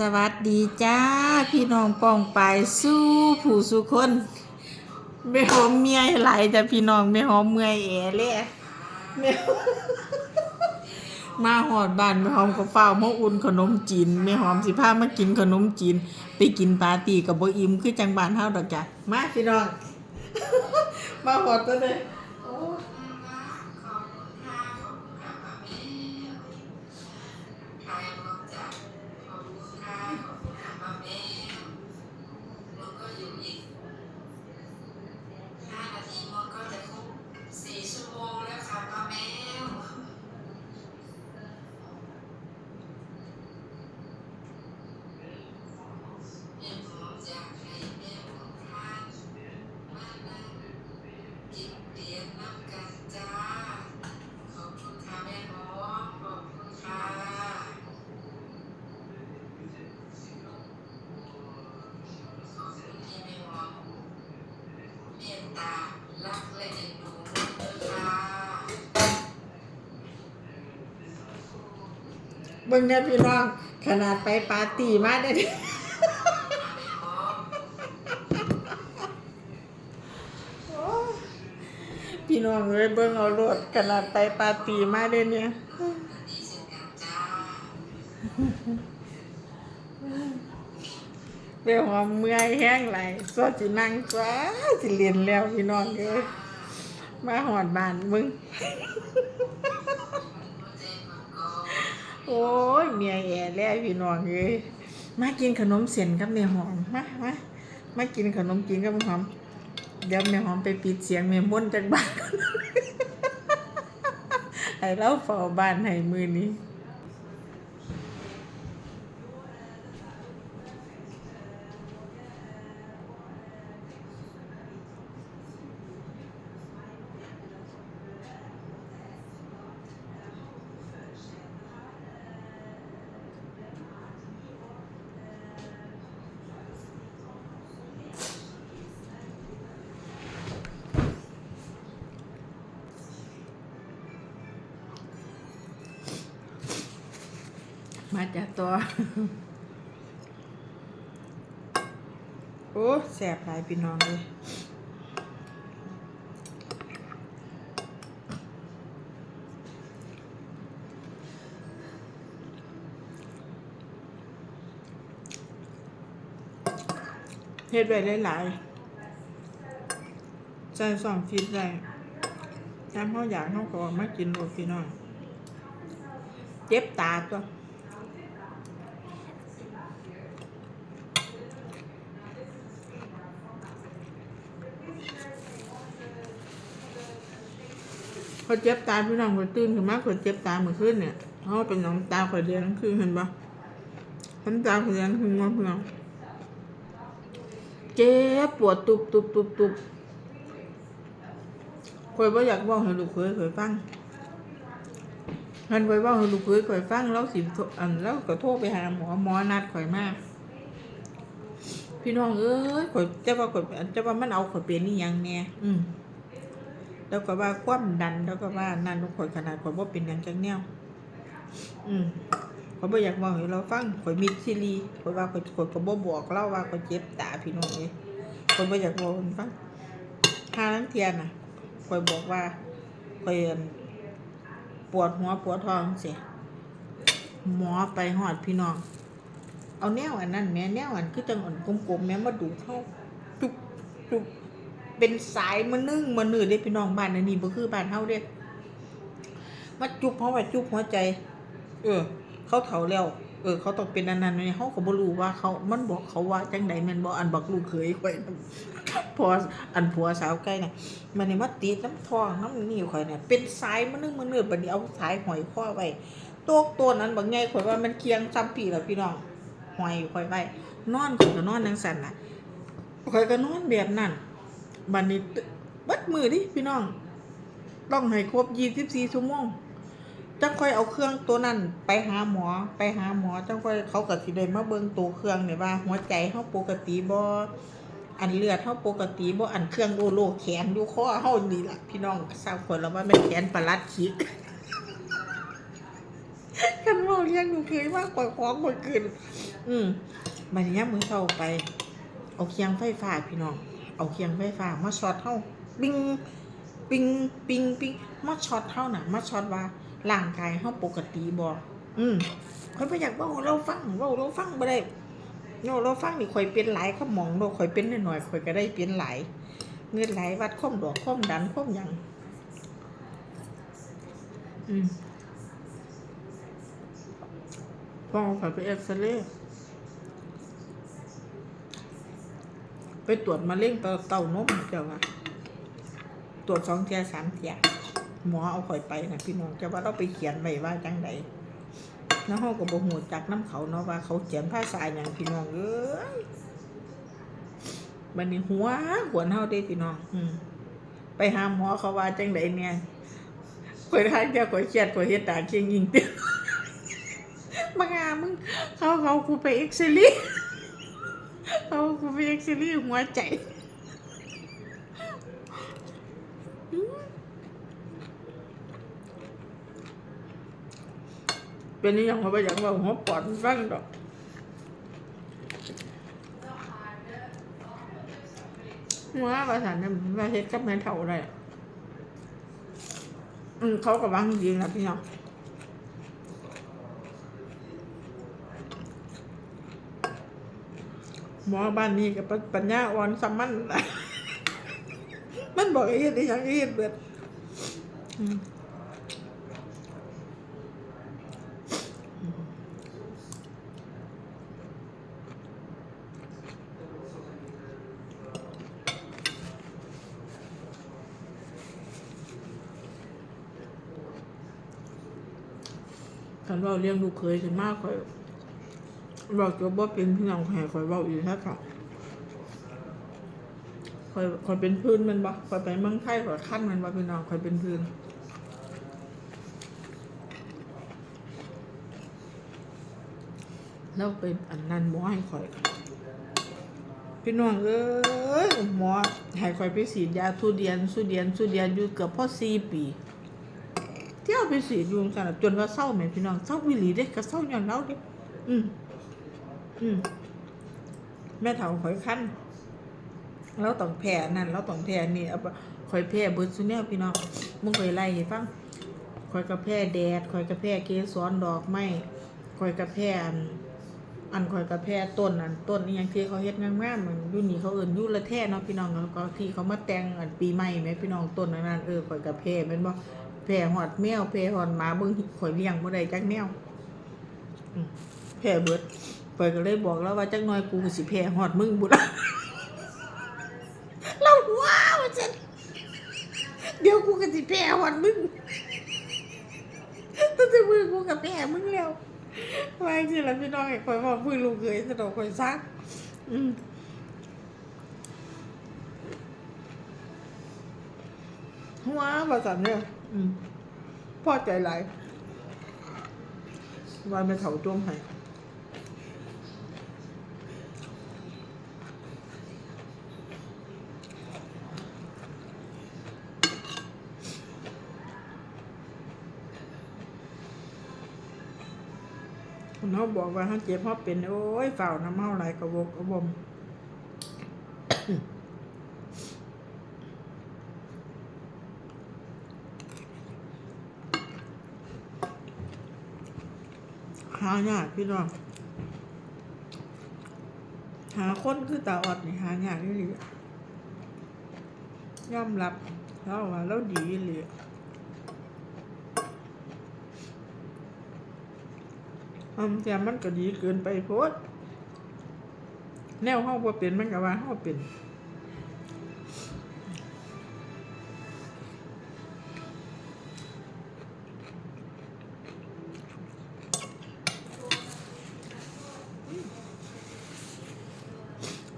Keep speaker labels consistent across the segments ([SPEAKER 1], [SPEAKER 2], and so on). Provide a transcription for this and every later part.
[SPEAKER 1] สวัสดีจ้า พี่น้องปองไปสู้ผู้สุคนไม่หอมเมียไหลายแต่พี่น้องไม่หอมเมื่อยแอเลยม่มาหอดบ้านไม่หอมก็เฝ้ามาอุ่นขนมจีนไม่หอมสิพามากินขนมจีน ไปกินปาร์ตี้กับโบอิมคือจังบานเฮาดอกจ้ะมาพี่น้อง มาหอดตัวเลย
[SPEAKER 2] บิ่
[SPEAKER 1] งเนี่ยพี่น้อง ขนาดไปปาร์ตี้มาได้พี่น้องเอ้ยเบิ่งเอารถขนาดไปปาร์ตี้มาได้เนี่ย
[SPEAKER 2] เช่นกันจ้า
[SPEAKER 1] ไปหอมเมื่อยแห้งไหลสอสินั่งจ้าสิเรียนแล้วพี่น้องเอ้ยมาหอดบานมึง โอ้ยเมียแย่แล้วพี่น้องเอ้ยมากินขนมเส้นกับแม่หอมมามามากินขนมกินกับแม่หอม เดี๋ยวแม่หอมไปปิดเสียงแม่ม่นจากบ้านไอ้เราเฝ้าบ้านให้มือนี้ มาจากตัว โอ้แสบหลายพี่น้องเลยเฮ็ดไว้หลายๆใส่สองฟิตได้ถ้าเขาอยากเขาก็มากินหมดพี่น้อง เจ็บตาตัว เขาเจ็บตาพี่น้องคนตื่นขึ้นมาคนเจ็บตาเมื่อคืนเนี่ยเขาเป็นน้ำตาคอยเดือนทั้งคืนเห็นปะน้ำตาคอยเดือนทั้งคืนว่าพี่น้องเจ็บปวดตุบตุบตุบตุบคอยว่าอยากบอกให้ลูกเคยเคยฟังมันคอยบอกให้ลูกเคยคอยฟังแล้วสิโทรอันแล้วก็โทรไปหาหมอหมอนัดคอยมากพี่น้องเอ้ยข่อยเจ้าว่าข่อยเจ้าว่ามันเอาข่อยเป็นนี่ยังแน่อืม แล้วก็ว่าความดันแล้วก็ว่านั่นทุกคนขนาดข่อยบ่เป็นหยังจังแนวอืมข่อยบ่อยากบอกให้เราฟังข่อยมีซีรีส์ข่อยว่าข่อยข่อยก็บ่บอกเล่าว่าข่อยเจ็บตาพี่น้องเอ้ยข่อยบ่อยากบอกให้ฟังทานั้นเทียนน่ะข่อยบอกว่าข่อยปวดหัวปวดท้องเสียหมอไปหอดพี่น้อง เอาแนวอันนั้นแม่แนวอันคือจังอ่อนกลมๆแม่มาดูเข้าจุบจุบ เป็นสายมานึ่งมาหนืดเด้พี่น้องบ้านอันนี้บ่คือบ้านเฮาเด้มาจุบเพราะว่าจุบหัวใจ เออ เขาเฒ่าแล้ว เออ เขาต้องเป็นอันนั้นเนี่ยเฮาก็บ่รู้ว่าเขา มันบอกเขาว่าจังใดแม่นบ่อันบักลูกเคยข่อยพออันผัวสาวใกล้น่ะมันนี่มาติดน้ำทองน้ำนี่ข่อยเนี่ยเป็นสายมานึ่งมาหนืดบัดนี้เอาสายหอยข้อไว้โต๊ะตัวนั้นบางไงข่อยว่ามันเคียงซ้ำปีแล้วพี่น้องหอยข่อยไว้นอนข่อยก็นอนจังซั่นน่ะข่อยก็นอนแบบนั้น บันนี้บัดมือดิพี่น้อง ต้องให้ครบยี่สิบสี่ชั่วโมงจังค่อยเอาเครื่องตัวนั้นไปหาหมอไปหาหมอจังค่อยเขาก็สิได้มาเบิ่งตัวเครื่องเนี่ยว่า หัวใจเฮาปกติบ่อันเลือดเฮาปกติบ่อันเครื่องโลโลแขนอยู่คอเฮานี่ล่ะพี่น้องทราบคนแล้วว่าแม่แขนประลัดขิกขฉันเราเลี้ยงลูเคยมากกว่าของคนอื่นอืมบัดนี้ยมมือเข้าไป เอาเคียงไฟฟ้าพี่น้อง เอาเคียงไฟฟ้ามาช็อตเฮาปิงปิงปิงปิงมาช็อตเฮาน่ะมาช็อตว่าร่างกายเฮาปกติบ่อืมข่อยบ่อยากว้าเราฟังเว้าเราฟังบ่ได้เนาเราฟังนี่ข่อยเป็นหลายขมองโลข่อยเป็นหน้อยๆข่อยก็ได้เป็นหลายเงินไหลวัดความดอกความดันความยังอืมพอข่อยไปเอ็กซเรย์ ไปตรวจมะเร็งเต้าเต้านมเจ้าว่าตรวจสองเทียสามเทียหมอเอาข่อยไปนะพี่น้องเจ้าว่าเราไปเขียนไว้ว่าจังไดแล้วเขาก็บ่ฮู้จักน้ำเขาเนาะว่าเขาเขียนภาษาอย่างพี่น้องเอ้ยบัดนี้หัวหัวเฮาเด้พี่น้อง อืมไปหาหมอเขาว่าจังไดเนี่ยข่อยทางเจ้าข่อยเครียดข่อยเฮ็ดตาเคียงยิงเตี้ยมางามึงเขาเขากูไปเอ็กซเรย์ เอากูไปเอ็กซเรย์หัวใจเป็นอหยังว่าไปอย่างว่าหัวปอดฟังดอกหัวภาษาเนี่ยว่าเฮ็ดกับแม่เท่าได้อืมเขาก็วางจริงนะพี่น้อง หมอบ้านนี้กับปัญญาอ่อนสามัน มันบอกให้เฮ็ดได้หยังให้เฮ็ดเบิดคันเว่าเลี้ยงลูกเคยขึ้นมากข่อย บอกจะบ่เป็นพี่น้องแห่ข่อยเว้าอยู่แท้ค่ะข่อยข่อยเป็นพื้นมันบ่ข่อยไปเมืองไทยข่อยขั้นมันบ่พี่น้องข่อยเป็นพื้นแล้วเป็นอันนั้นหมอให้ข่อย พี่น้องเอ้ยหมอให้ข่อยไปฉีดยาทุเรียนสุเดียนสุเดียนอยู่เกือบพ่อสี่ปีเที่ยวไปสียุงสนับจนว่าเศร้าแม่พี่น้องเศร้าวิลีเด้ก็เศร้าอย่างเราเด้อืม อืมแม่เฒ่าข่อยคันเราต้องแพ้นั่นเราต้องแพ้นี่เอาข่อยแพ้เบิดซุแนวพี่น้องมึงข่อยไล่ให้ฟังข่อยก็แพ้แดดข่อยก็แพ้เกสรดอกไม้ข่อยก็แพ้อันอันข่อยก็แพ้ต้นอันต้นนี่ยังที่เขาเฮ็ดงามๆมันยู่นี่เขาเอิ้นยู่ละแท้เนาะพี่น้องแล้วก็ที่เขามาแต่งอันปีใหม่แม่พี่น้องต้นนั้นเออข่อยก็แพ้แม่นบ่แผ่หอดแมวแผ่หอดหมาเบิ่งข่อยเลี้ยงบ่ได้จักแนวอืมแผ่เบิด เปิดก็เลยบอกแล้วว่าจักหน่อยกูก็สิแผ่หอดมึงบุละเราว้าวจันเดี๋ยวกูก็สิแผ่หอดมึงตั้งแต่มือกูกับแผ่มึงแล้วว่าจังซี่ล่ะพี่น้องไอ้ข่อยว่าพื้นลูกเคยสะดอกข่อยซัก อืมหัวว่าซั่นเด้ออืมพอใจไหลว่าแม่เฒ่าจ้วมให้ เขาบอกว่าเขาเจ็บเขาเป็น โอ้ยเฝ้าน้ำเมาไหลกระวกกระบมหายากพี่น้องหาคนคือตาอดนี่หายากนี่เลยยอมรับแล้วว่าเราดีเลย อืมแต่มันก็ดีเกินไปโพดแนวเฮาบ่เป็นมันก็ว่าเฮาเป็น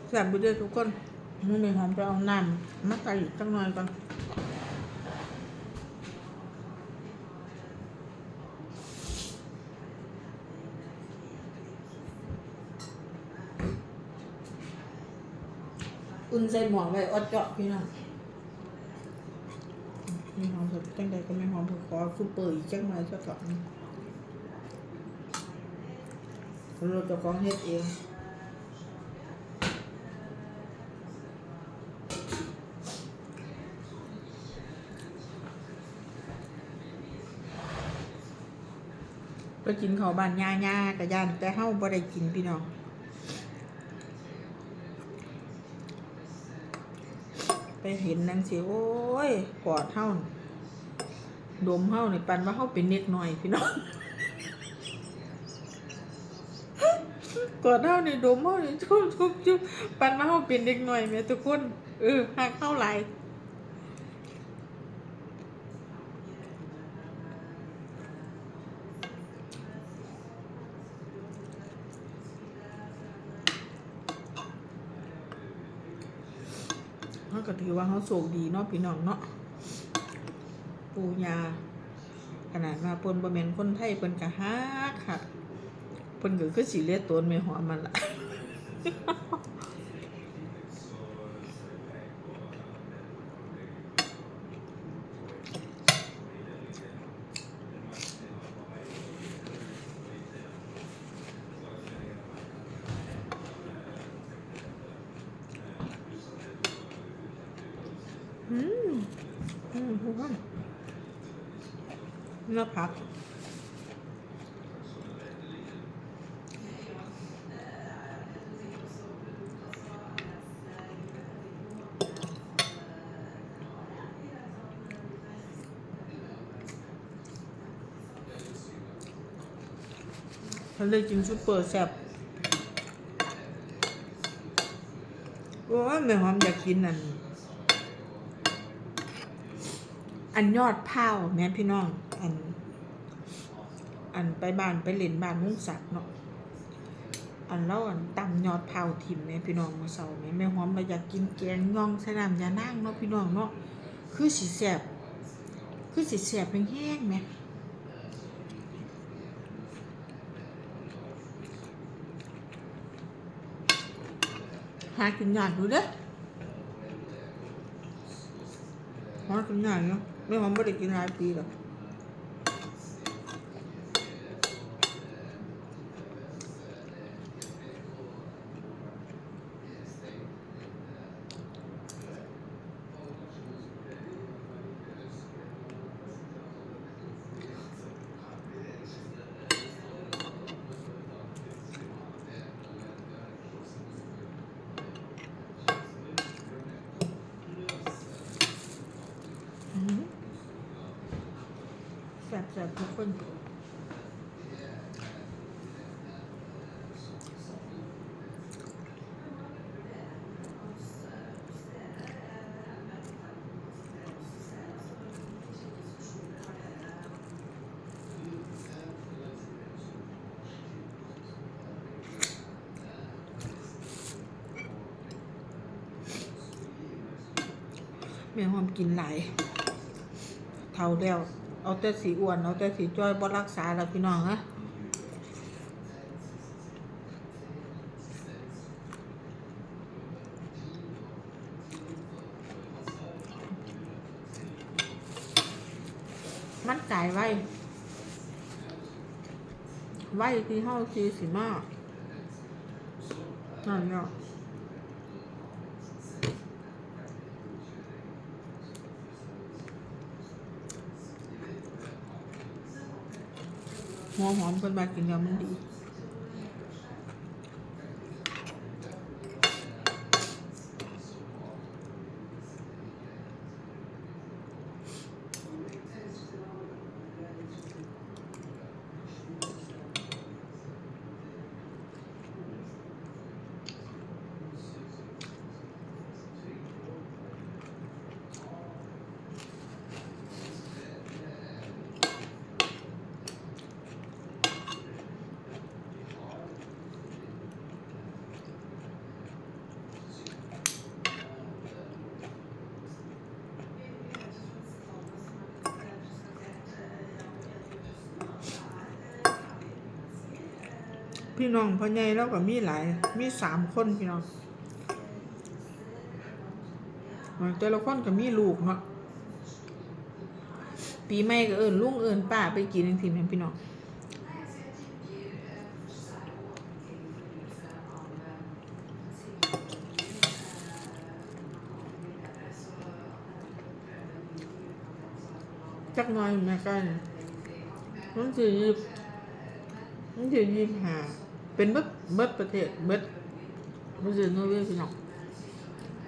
[SPEAKER 1] แซ่บบ่เด้อทุกคนมื้อนี้หอมไปเอาน้ำมาใส่อีกจักหน่อยก่อน อุ่นใส่หมอนไว้อดเจาะพี่น้องมีหอมสดจังใดก็ไม่หอมผมขอซุปเปอร์อีกจังหน่อยสักก่อนเราเจะของเฮ็ดเองไปกินข้าวบ้านย่าย่ากับย่านแต่เฮาบ่ได้กินพี่น้อง ไปเห็นนังสิโอ้ยกอดเท่าดมเท่านี่ปันว่าเฮาเป็นเน็กหน่อยพี่น้องกอดเท่านี่ดมเท่านี่ชุบชุบชุบปันว่าเฮาเป็นเน็กหน่อยแม่ทุกคนเออหักเฮาไหลาย เขาก็ ถือว่าเขาโชคดีเนาะพี่น้องเนาะปูยาขนาดมาปนบะเมนคนไทยเปิ้นกะฮักค่ะเปิ้นก็คือสีเลียตนไม่หอมมันละ อืมอืมทุกคน เนื้อผักฉันเลยกินซุปเปอร์แซ่บโอ้ยแม่หอมอยากกินนั่น อันยอดเผาแม่พี่น้องอัน อันไปบ้านไปเล่นบ้านมุ่งสักเนาะอันเล่าอันตำยอดเผาถิ่มแม่พี่น้องมาเสาแม่แม่หอมเราอยากกินแกงย่องใส่น้ำยานั่งเนาะพี่น้องเนาะคือสีแสบคือสีแสบแห้งๆแม่หากินยากอยู่เด้อหอมกินง่ายเนาะ ไม่หอมไม่ได้กินหลายปีหรอกอืม แสบๆทุกคนแม่หอมกินหลายเท่าแล้ว เอาแต่สีอ้วนเอาแต่สีจ้อยบ่รักษาแล้วพี่น้องฮะมันกายไว้ ไว้ที่เฮาซีสิมานั่นเนาะ หัวหอมคนมากินแล้วมันดี พี่น้องพ่อใหญ่แล้วก็มีหลาย มีสามคนพี่น้องแต่ละคนก็มีลูกเนาะปีใหม่ก็เอิญลุงเอิญป้าไปกินหนึ่งทีงพี่น้องจักน้อยแม่กันนั่นคือนั่นคือยี่ห้า เป็นเบิดเบิดประเทศเบิดมันสิโนเวย์พี่น้อง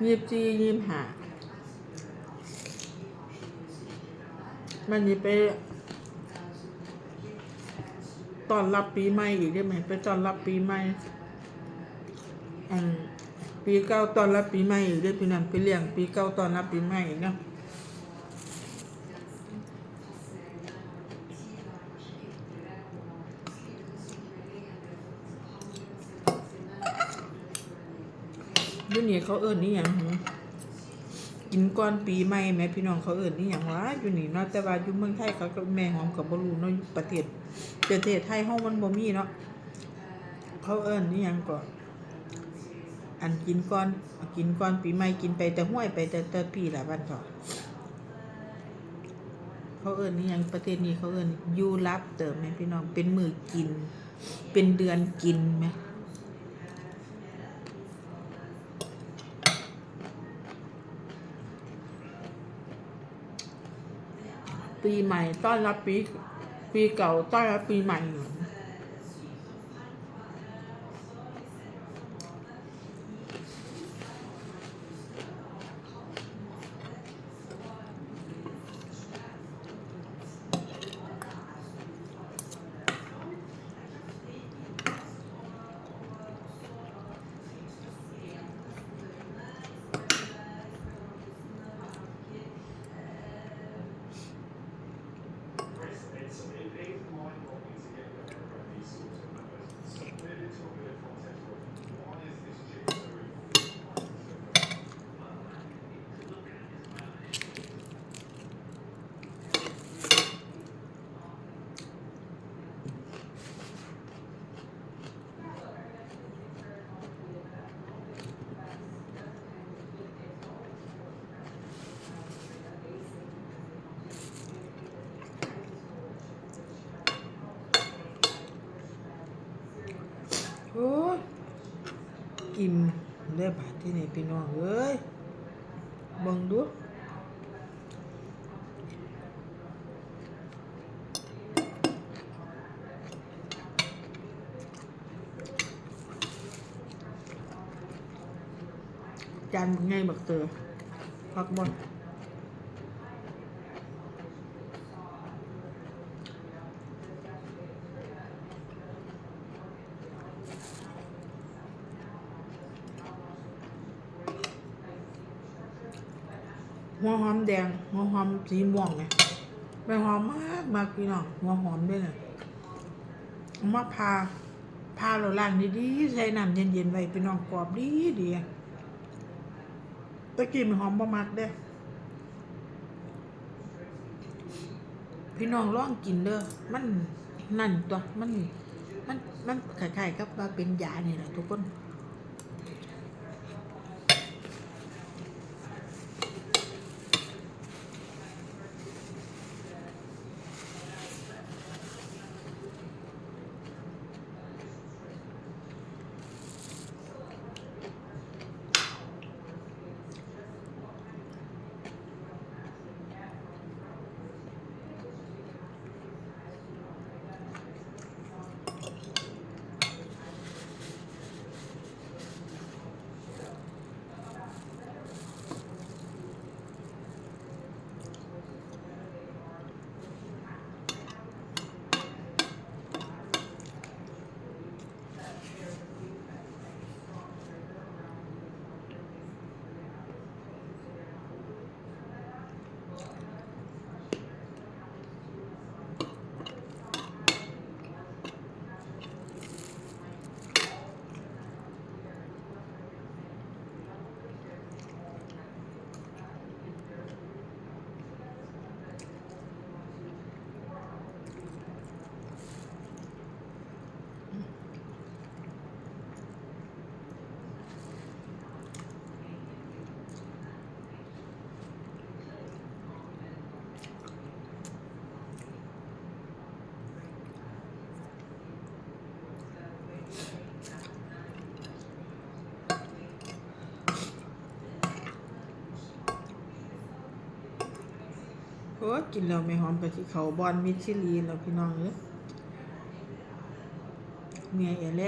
[SPEAKER 1] ยิบจียิบหามันนี่ไปตอนรับปีใหม่อีกได้ไหมไปตอนรับปีใหม่อันปีเก้าตอนรับปีใหม่อีกได้พี่น้องไปเลี้ยงปีเก้าตอนรับปีใหม่อีกเนาะ นี่เขาเอิญนี่อยังกินก่อนปีใหม่แหม่พี่น้องเขาเอิญนี่อยังวะอยู่นี่เนาะแต่ว่าอยู่เมืองไทยเขาก็แม่หอมกับบรูเนาะอยู่ประเทศประเทศไทยห้องมันบ่มีเนาะเขาเอิญนี่อยังก่อนอันกินก่อนกินก่อนปีใหม่กินไปแต่ห้วยไปแต่แต่ปีละวันก่อเขาเอิญนี่อยังประเทศนี้เขาเอิญยูรับเติมไหมพี่น้องเป็นมือกิน เป็นเดือนกินไหม ปีใหม่ ต้อนรับปีปีเก่าต้อนรับปีใหม่อ้ย อิ่มได้บาทที่นี่พี่น้องเอ้ยเบิ่งดูจานไงบักเตอพักบอล หัวหอมแดง หัวหอมสีม่วงไงใบหอมมากมากพี่น้องหัวหอมด้วยเนี่ยมาพาพาเราล้างดีๆใส่น้ำเย็นๆไว้พี่น้องกรอบดีดีตะกี้มันหอมประมักเด้พี่น้องลองกินเด้อมันนั่นตัวมันมันมันคล้ายๆกับว่าเป็นยานี่แหละทุกคน อ้กินแล้วไม่หอมไปที่เขาบอนมิชลีนแล้วพี่น้องเอ้ยเมียเอแล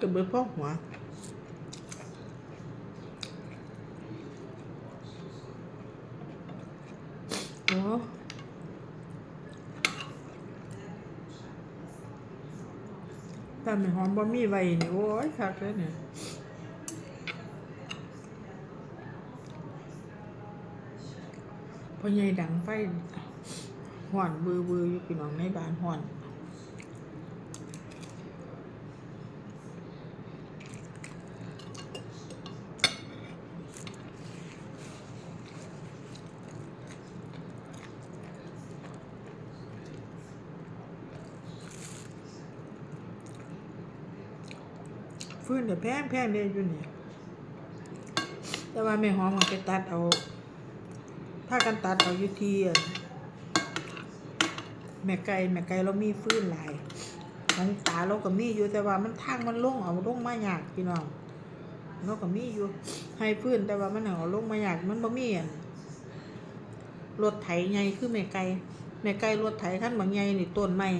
[SPEAKER 1] กป้าจะเบิดพ่อหัวโอ้แต่ไม่หอมบ่มีไว้นี่โอ้ยคักเลยเนี่ยพอใหญ่ดังไฟห่อนบือบืออยู่พี่น้องในบ้านห่อน ฟื้นเดี๋ยวแพงแพงเลยอยู่นี่ แต่ว่าแม่หอมมันไปตัดเอาถ้ากันตัดเอาอยู่ที่อั่นแม่ไก่แม่ไก่เรามีฟื้นหลายของตาเราก็มีอยู่แต่ว่ามันทางมันลงเอาลงมายากพี่น้องเราก็มีอยู่ ให้ฟื้นแต่ว่ามันเอาลงมายากมันบ่มีอั่นรถไถใหญ่คือแม่ไก่แม่ไก่รถไถคันบางใหนี่ต้นไม้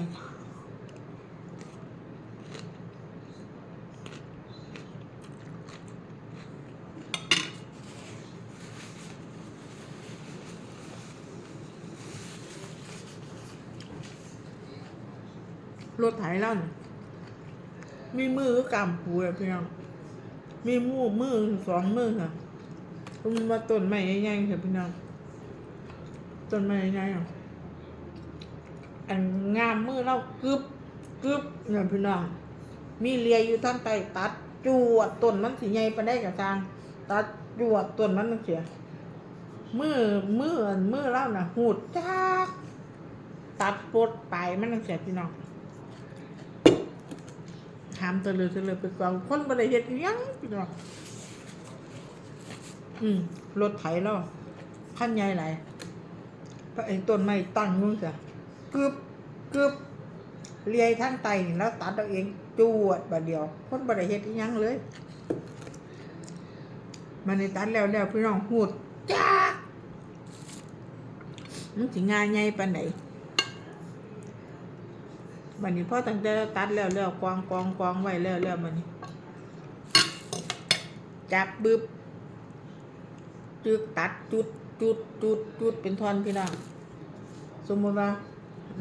[SPEAKER 1] รถไถแล้วนี่มีมือก็กำปูเลยพี่น้อง มีมือมือสองมือค่ะมันมาต้นไม้ใหญ่ๆค่ะพี่น้องต้นไม้ใหญ่ๆอะอันงามมือเรากึบกึบเนี่ยพี่น้อง มีเลียอยู่ทั้งใต้ตัดจวดต้นมันสีใหญ่ไปได้กับทาง ตัดจวดต้นมันมันเสียมือมือมือเล่าน่ะหูดจ้ากตัดปดไปมันนั่งเสียพี่น้อง ถามตะเลยตะเลยไปกองคนบริเฮ็ดยังพี่น้องอืมรถไถแล้วขั้นใหญ่ไหลพระเอกต้นไม้ตั้งนู่นจ้ะกึบกึบเลียทั้งไต่แล้วตัดเอาเองจวดบาดเดียว คนบริเฮ็ดยังเลยมันในตัดแล้วแล้วพี่น้องหูดจ้ามันสิงานใหญ่ปานไหน บันนี้พ่อตั้งแต่ตัดแล้วแล้วกองกองกองไว้แล้วแล้วมันนี้ จับบึบจึกตัดจุดจุดจุดจุดเป็นท่อนพี่น้องสมมติว่า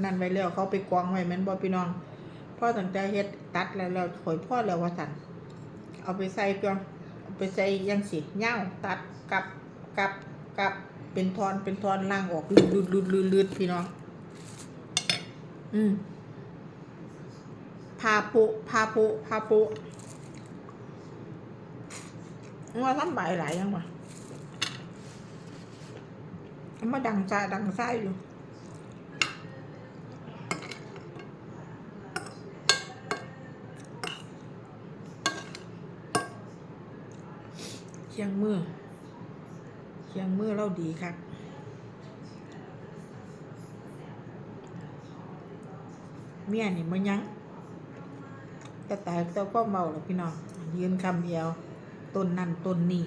[SPEAKER 1] นั่นไว้แล้วเขาไปกองไว้แมันบ่พี่น้องพ่อตั้งแต่เฮ็ดตัดแล้วแล้วข่อยพ่อแล้วว่าสั่นเอาไปใส่เพียงเอาไปใส่ยังสิเง่าตัดกลับกลับกลับเป็นทอนเป็นทอนล่างออกลืดลืดลืดลืดลืดพี่น้องอืม พาปุพาปุพาปุว่าทำใบหลายยังวะมาดังใจดังไส้อยู่เชียงมือเชียงมือเราดีครับเมียนี่มันยัง แต่ตายแต่ก็เมาแล้วพี่น้องยืนคำเดียวต้นนั่นต้นนี่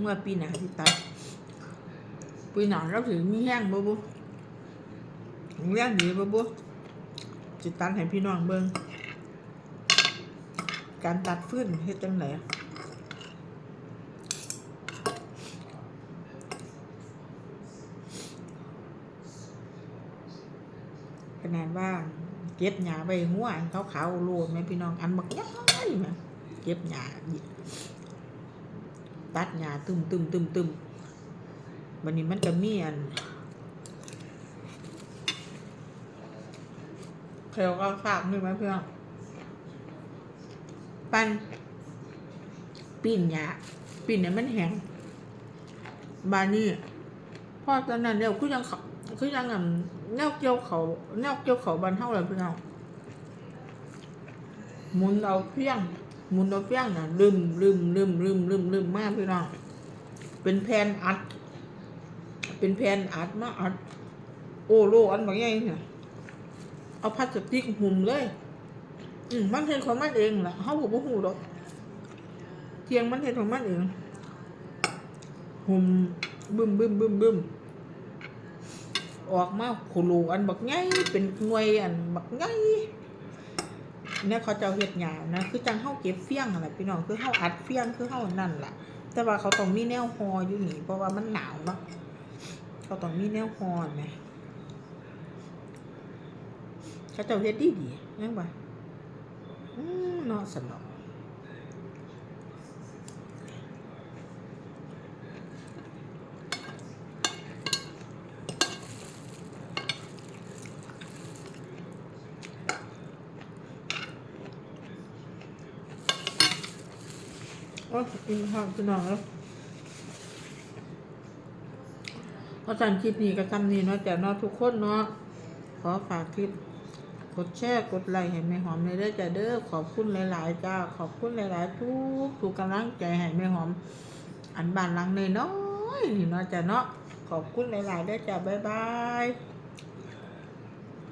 [SPEAKER 1] เมื่อปีหนาที่ตัดปีหนาเราถือมีแห้งบ่บุ เลี้ยงดีบ่บุจิตัดให้พี่น้องเบิ่งการตัดฟืนเฮ็ดจังไดขนาดว่าเก็บหญ้าไว้หัวอันขาวๆโลดแม่พี่น้องอันบักย้ายม่เก็บหญ้าตัดหญ้าตึมตึมตึมตึมวันนี้มันก็มีอัน เคลก็ฝากนึงไหมเพี่องปั้นปิ้นหญ้าปิ้นเนี่ยมันแห้งบานนี้พอตอนนั้นเดียวคือยังเขาคือยังอันแนวเกี่ยวเขาแนวเกี่ยวเขาบานเท่าไร่พี่องหมุนเอาเพี้ยงหมุนเอาเพี้ยงน่ะลืมลืมลืมลืมลืมลืมมากพี่น้องเป็นแผ่นอัด เป็นแผ่นอัดมาอัด โอ้โลอันบางอย่างเนี่ย เอาพลาสติกหุ่มเลย อืมมันเห็นของมันเองแหละเขาบอกว่าหูดอกเทียงมันเห็นของมันเอง หุ่มบึ้มบึ้มบึ้มบึ้มออกมาโคโลอันบักไงเป็นหน่วยอันบักไงเนี่ยเขาจะเอาเห็ดหยาบนะ คือจังเข้าเก็บเฟี้ยงอะไรพี่น้องคือเข้าอัดเฟี้ยงคือเข้านั่นแหละแต่ว่าเขาต้องมีแนวฮออยู่นี่เพราะว่ามันหนาวเนาะเขาต้องมีแนวฮอไหม เขาจะเอาเฮ็ดดีดีๆยังไงอืมเนาะสนองโอ้ยกินข้าวกินนอนแล้วเพราะฉะนั้นคลิปนี้ก็ทำนี้เนาะแต่เนาะทุกคนเนาะขอฝากคลิป ดแชร์กดไลค์ให้แม่หอมเลยเด้อจ้าเด้อขอบคุณหลาย ๆ จ้า ขอบคุณหลาย ๆ ทุกทุกกำลังใจให้แม่หอม อันบานลังน้อยนี่เนาะจ้าเนาะขอบคุณหลาย ๆ เด้อจ้าบ๊ายบาย